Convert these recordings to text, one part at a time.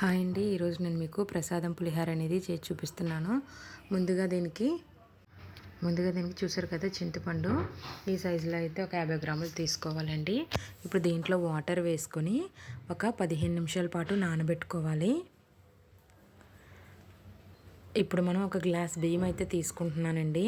Hi అండి. ఈరోజు నేను మీకు ప్రసాదం పులిహార అనేది చేసి చూపిస్తున్నాను. ముందుగా దీనికి ముందుగా దీనికి చూసారు కదా చింతపండు. ఈ సైజులో అయితే ఒక యాభై గ్రాములు తీసుకోవాలండి. ఇప్పుడు దీంట్లో వాటర్ వేసుకొని ఒక పదిహేను నిమిషాల పాటు నానబెట్టుకోవాలి. ఇప్పుడు మనం ఒక గ్లాస్ బియ్యం అయితే తీసుకుంటున్నానండి.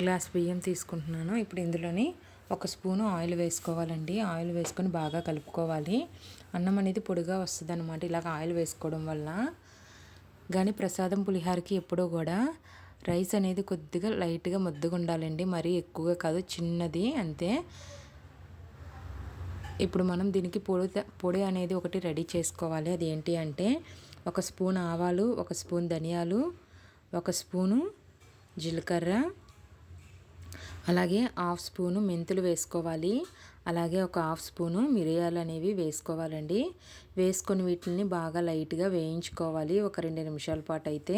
గ్లాస్ బియ్యం తీసుకుంటున్నాను. ఇప్పుడు ఇందులోని ఒక స్పూను ఆయిల్ వేసుకోవాలండి. ఆయిల్ వేసుకొని బాగా కలుపుకోవాలి. అన్నం అనేది పొడిగా వస్తుంది అనమాట ఇలాగ ఆయిల్ వేసుకోవడం వల్ల కానీ ప్రసాదం పులిహారకి ఎప్పుడూ కూడా రైస్ అనేది కొద్దిగా లైట్గా ముద్దగా ఉండాలండి మరీ ఎక్కువగా కాదు చిన్నది అంతే. ఇప్పుడు మనం దీనికి పొడి పొడి అనేది ఒకటి రెడీ చేసుకోవాలి. అది ఏంటి అంటే ఒక స్పూన్ ఆవాలు ఒక స్పూన్ ధనియాలు ఒక స్పూను జీలకర్ర అలాగే హాఫ్ స్పూను మెంతులు వేసుకోవాలి. అలాగే ఒక హాఫ్ స్పూను మిరియాలు అనేవి వేసుకోవాలండి. వేసుకొని వీటిని బాగా లైట్గా వేయించుకోవాలి. ఒక రెండు నిమిషాల పాటు అయితే.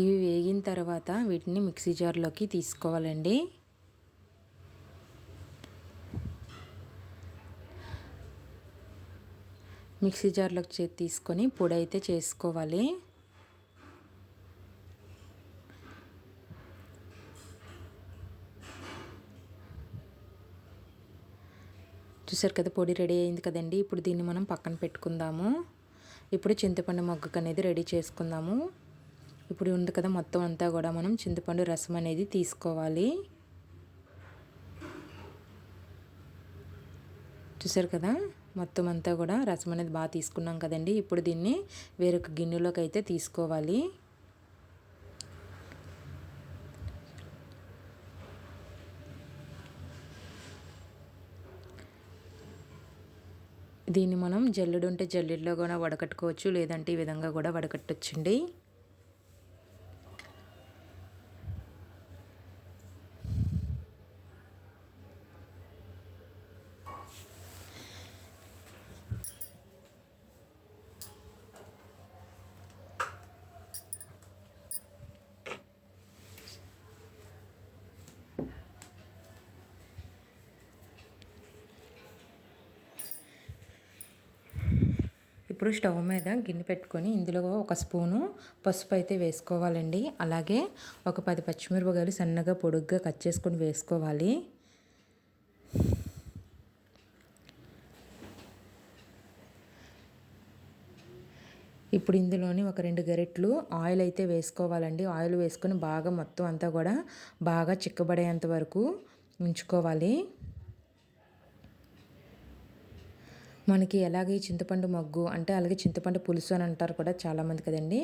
ఇవి వేగిన తర్వాత వీటిని మిక్సీ జార్లోకి తీసుకోవాలండి. మిక్సీ జార్లోకి తీసుకొని పొడి అయితే చేసుకోవాలి. చూసారు కదా పొడి రెడీ అయింది కదండి. ఇప్పుడు దీన్ని మనం పక్కన పెట్టుకుందాము. ఇప్పుడు చింతపండు మొగ్గకు అనేది రెడీ చేసుకుందాము. ఇప్పుడు ఉంది కదా మొత్తం అంతా కూడా మనం చింతపండు రసం అనేది తీసుకోవాలి. చూసారు కదా మొత్తం అంతా కూడా రసం అనేది బాగా తీసుకున్నాం కదండి. ఇప్పుడు దీన్ని వేరొక గిన్నెలోకి అయితే తీసుకోవాలి. దీన్ని మనం జల్లెడు ఉంటే జల్లెడలో కూడా వడకట్టుకోవచ్చు లేదంటే ఈ విధంగా కూడా వడకట్టొచ్చండి. ఇప్పుడు స్టవ్ మీద గిన్నె పెట్టుకొని ఇందులో ఒక స్పూను పసుపు అయితే వేసుకోవాలండి. అలాగే ఒక పది పచ్చిమిరపకాయలు సన్నగా పొడుగ్గా కట్ చేసుకొని వేసుకోవాలి. ఇప్పుడు ఇందులోని ఒక రెండు గరిట్లు ఆయిల్ అయితే వేసుకోవాలండి. ఆయిల్ వేసుకొని బాగా మొత్తం అంతా కూడా బాగా చిక్కబడేంత వరకు ఉంచుకోవాలి. మనకి ఎలాగే చింతపండు మగ్గు అంటే అలాగే చింతపండు పులుసు అని అంటారు కూడా చాలామంది కదండి.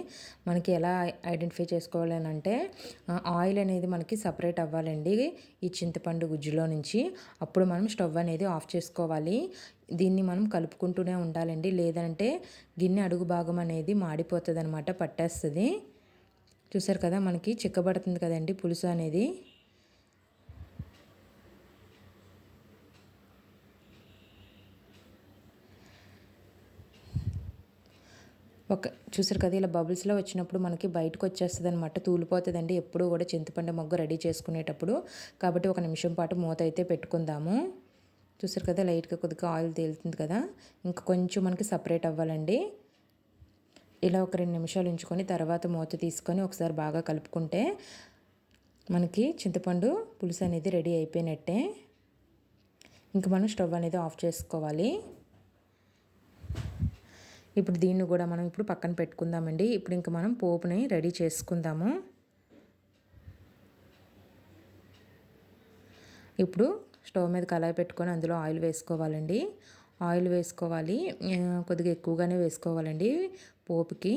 మనకి ఎలా ఐడెంటిఫై చేసుకోవాలి అని అంటే ఆయిల్ అనేది మనకి సపరేట్ అవ్వాలండి ఈ చింతపండు గుజ్జులో నుంచి. అప్పుడు మనం స్టవ్ అనేది ఆఫ్ చేసుకోవాలి. దీన్ని మనం కలుపుకుంటూనే ఉండాలండి. లేదంటే గిన్నె అడుగు భాగం అనేది మాడిపోతుంది అనమాట పట్టేస్తుంది. చూసారు కదా మనకి చిక్కబడుతుంది కదండి పులుసు అనేది. ఒక చూసారు కదా ఇలా బబుల్స్లో వచ్చినప్పుడు మనకి బయటకు వచ్చేస్తుంది అనమాట తూలిపోతుందండి. ఎప్పుడు కూడా చింతపండు మొగ్గు రెడీ చేసుకునేటప్పుడు. కాబట్టి ఒక నిమిషం పాటు మూత అయితే పెట్టుకుందాము. చూసారు కదా లైట్గా కొద్దిగా ఆయిల్ తేలుతుంది కదా. ఇంకా కొంచెం మనకి సపరేట్ అవ్వాలండి. ఇలా ఒక రెండు నిమిషాలు ఉంచుకొని తర్వాత మూత తీసుకొని ఒకసారి బాగా కలుపుకుంటే మనకి చింతపండు పులుసు అనేది రెడీ అయిపోయినట్టే. ఇంకా మనం స్టవ్ అనేది ఆఫ్ చేసుకోవాలి. ఇప్పుడు దీన్ని కూడా మనం ఇప్పుడు పక్కన పెట్టుకుందామండి. ఇప్పుడు ఇంకా మనం పోపుని రెడీ చేసుకుందాము. ఇప్పుడు స్టవ్ మీద కళాయి పెట్టుకొని అందులో ఆయిల్ వేసుకోవాలండి. ఆయిల్ వేసుకోవాలి. కొద్దిగా ఎక్కువగానే వేసుకోవాలండి పోపుకి.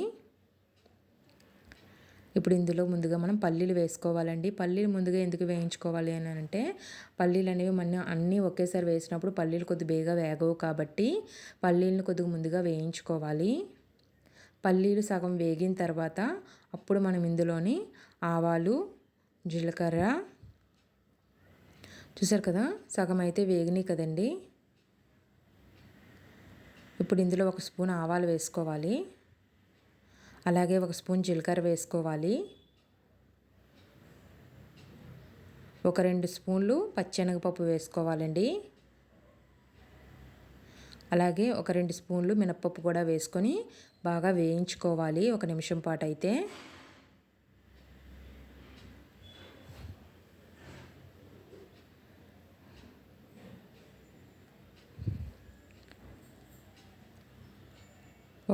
ఇప్పుడు ఇందులో ముందుగా మనం పల్లీలు వేసుకోవాలండి. పల్లీలు ముందుగా ఎందుకు వేయించుకోవాలి అని అంటే పల్లీలు అనేవి మన అన్నీ ఒకేసారి వేసినప్పుడు పల్లీలు కొద్ది బేగా వేగవు కాబట్టి పల్లీలను కొద్దిగా ముందుగా వేయించుకోవాలి. పల్లీలు సగం వేగిన తర్వాత అప్పుడు మనం ఇందులోని ఆవాలు జీలకర్ర చూసారు కదా? సగం అయితే వేగినాయి కదండి. ఇప్పుడు ఇందులో ఒక స్పూన్ ఆవాలు వేసుకోవాలి. అలాగే ఒక స్పూన్ జీలకర్ర వేసుకోవాలి. ఒక రెండు స్పూన్లు పచ్చెనగపప్పు వేసుకోవాలండి. అలాగే ఒక రెండు స్పూన్లు మినప్పప్పు కూడా వేసుకొని బాగా వేయించుకోవాలి ఒక నిమిషం పాటు అయితే.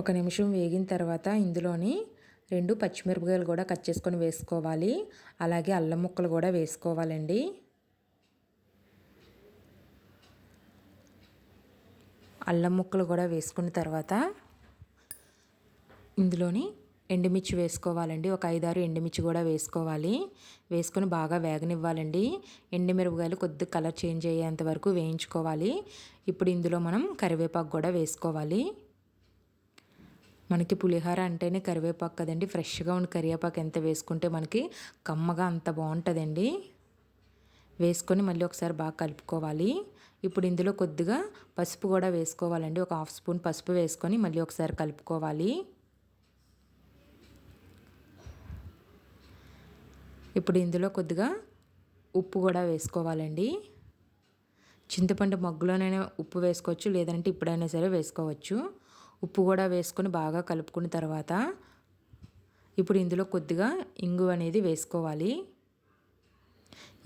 ఒక నిమిషం వేగిన తర్వాత ఇందులోని రెండు పచ్చిమిరపకాయలు కూడా కట్ చేసుకొని వేసుకోవాలి. అలాగే అల్లం ముక్కలు కూడా వేసుకోవాలండి. అల్లం ముక్కలు కూడా వేసుకున్న తర్వాత ఇందులోని ఎండుమిర్చి వేసుకోవాలండి. ఒక ఐదారు ఎండుమిర్చి కూడా వేసుకోవాలి. వేసుకొని బాగా వేగనివ్వాలండి. ఎండుమిరపకాయలు కొద్ది కలర్ చేంజ్ అయ్యేంత వరకు వేయించుకోవాలి. ఇప్పుడు ఇందులో మనం కరివేపాకు కూడా వేసుకోవాలి. మనకి పులిహోర అంటేనే కరివేపాకు కదండి. ఫ్రెష్గా ఉన్న కరివేపాకు ఎంత వేసుకుంటే మనకి కమ్మగా అంత బాగుంటుందండి. వేసుకొని మళ్ళీ ఒకసారి బాగా కలుపుకోవాలి. ఇప్పుడు ఇందులో కొద్దిగా పసుపు కూడా వేసుకోవాలండి. ఒక హాఫ్ స్పూన్ పసుపు వేసుకొని మళ్ళీ ఒకసారి కలుపుకోవాలి. ఇప్పుడు ఇందులో కొద్దిగా ఉప్పు కూడా వేసుకోవాలండి. చింతపండు మగ్గులోనైనా ఉప్పు వేసుకోవచ్చు లేదంటే ఇప్పుడైనా సరే వేసుకోవచ్చు. ఉప్పు కూడా వేసుకొని బాగా కలుపుకున్న తర్వాత ఇప్పుడు ఇందులో కొద్దిగా ఇంగు అనేది వేసుకోవాలి.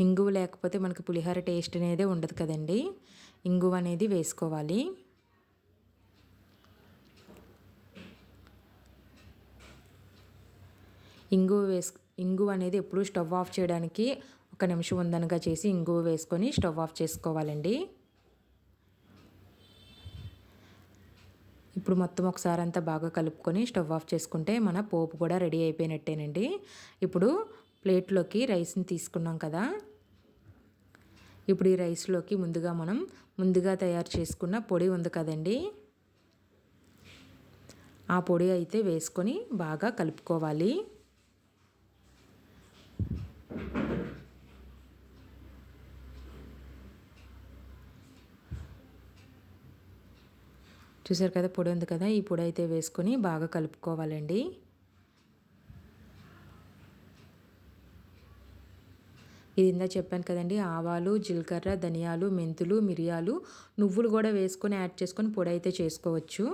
ఇంగువ లేకపోతే మనకి పులిహోర టేస్ట్ అనేది ఉండదు కదండి. ఇంగువ అనేది వేసుకోవాలి. ఇంగువ వేసు ఇంగువ అనేది ఎప్పుడు స్టవ్ ఆఫ్ చేయడానికి ఒక నిమిషం ఉందనగా చేసి ఇంగువ వేసుకొని స్టవ్ ఆఫ్ చేసుకోవాలండి. ఇప్పుడు మొత్తం ఒకసారి అంతా బాగా కలుపుకొని స్టవ్ ఆఫ్ చేసుకుంటే మన పోపు కూడా రెడీ అయిపోయినట్టేనండి. ఇప్పుడు ప్లేట్లోకి రైస్ని తీసుకున్నాం కదా. ఇప్పుడు ఈ రైస్లోకి ముందుగా మనం ముందుగా తయారు చేసుకున్న పొడి ఉంది కదండి. ఆ పొడి అయితే వేసుకొని బాగా కలుపుకోవాలి. చూసారు కదా పొడి ఉంది కదా ఈ పొడి అయితే వేసుకొని బాగా కలుపుకోవాలండి. ఇది ఇందా చెప్పాను కదండి ఆవాలు జీలకర్ర ధనియాలు మెంతులు మిరియాలు నువ్వులు కూడా వేసుకొని యాడ్ చేసుకొని పొడి అయితే చేసుకోవచ్చు.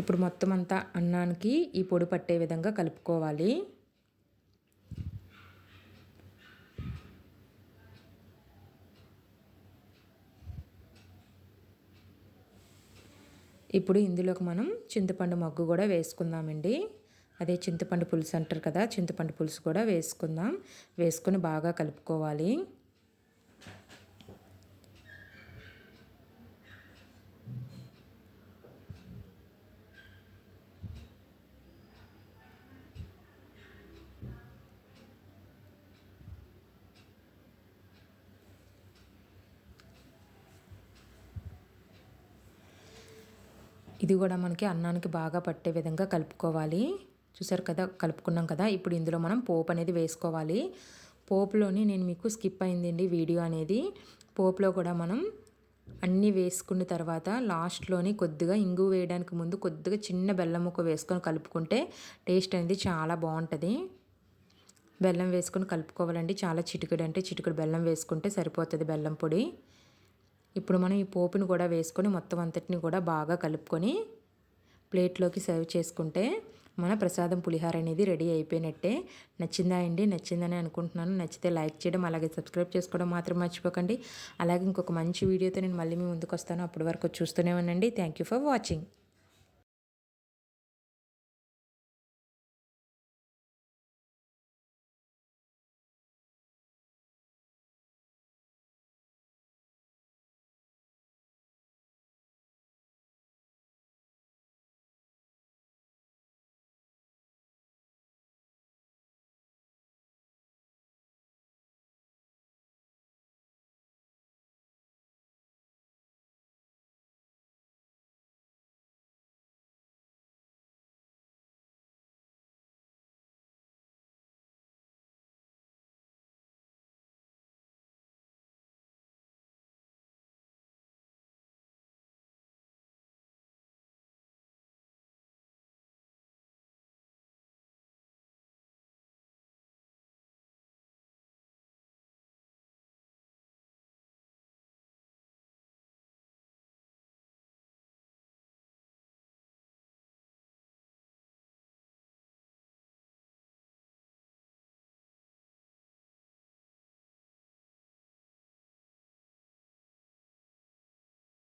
ఇప్పుడు మొత్తం అంతా అన్నానికి ఈ పొడి పట్టే విధంగా కలుపుకోవాలి. ఇప్పుడు ఇందులోకి మనం చింతపండు మగ్గు కూడా వేసుకుందామండి. అదే చింతపండు పులుసు అంటారు కదా చింతపండు పులుసు కూడా వేసుకుందాం. వేసుకొని బాగా కలుపుకోవాలి. ఇది కూడా మనకి అన్నానికి బాగా పట్టే విధంగా కలుపుకోవాలి. చూసారు కదా కలుపుకున్నాం కదా ఇప్పుడు ఇందులో మనం పోపు అనేది వేసుకోవాలి. పోపులోని నేను మీకు స్కిప్ అయిందండి వీడియో అనేది. పోపులో కూడా మనం అన్నీ వేసుకున్న తర్వాత లాస్ట్లోని కొద్దిగా ఇంగు వేయడానికి ముందు కొద్దిగా చిన్న బెల్లం ముక్క వేసుకొని కలుపుకుంటే టేస్ట్ అనేది చాలా బాగుంటుంది. బెల్లం వేసుకొని కలుపుకోవాలండి. చాలా చిటికెడు అంటే చిటికెడు బెల్లం వేసుకుంటే సరిపోతుంది బెల్లం పొడి. ఇప్పుడు మనం ఈ పోపుని కూడా వేసుకొని మొత్తం అంతటిని కూడా బాగా కలుపుకొని ప్లేట్లోకి సర్వ్ చేసుకుంటే మన ప్రసాదం పులిహార అనేది రెడీ అయిపోయినట్టే. నచ్చిందా అండి? నచ్చిందని అనుకుంటున్నాను. నచ్చితే లైక్ చేయడం అలాగే సబ్స్క్రైబ్ చేసుకోవడం మాత్రం మర్చిపోకండి. అలాగే ఇంకొక మంచి వీడియోతో నేను మళ్ళీ మీ ముందుకు వస్తాను. అప్పటి వరకు చూస్తూనే ఉండండి. Thank you for watching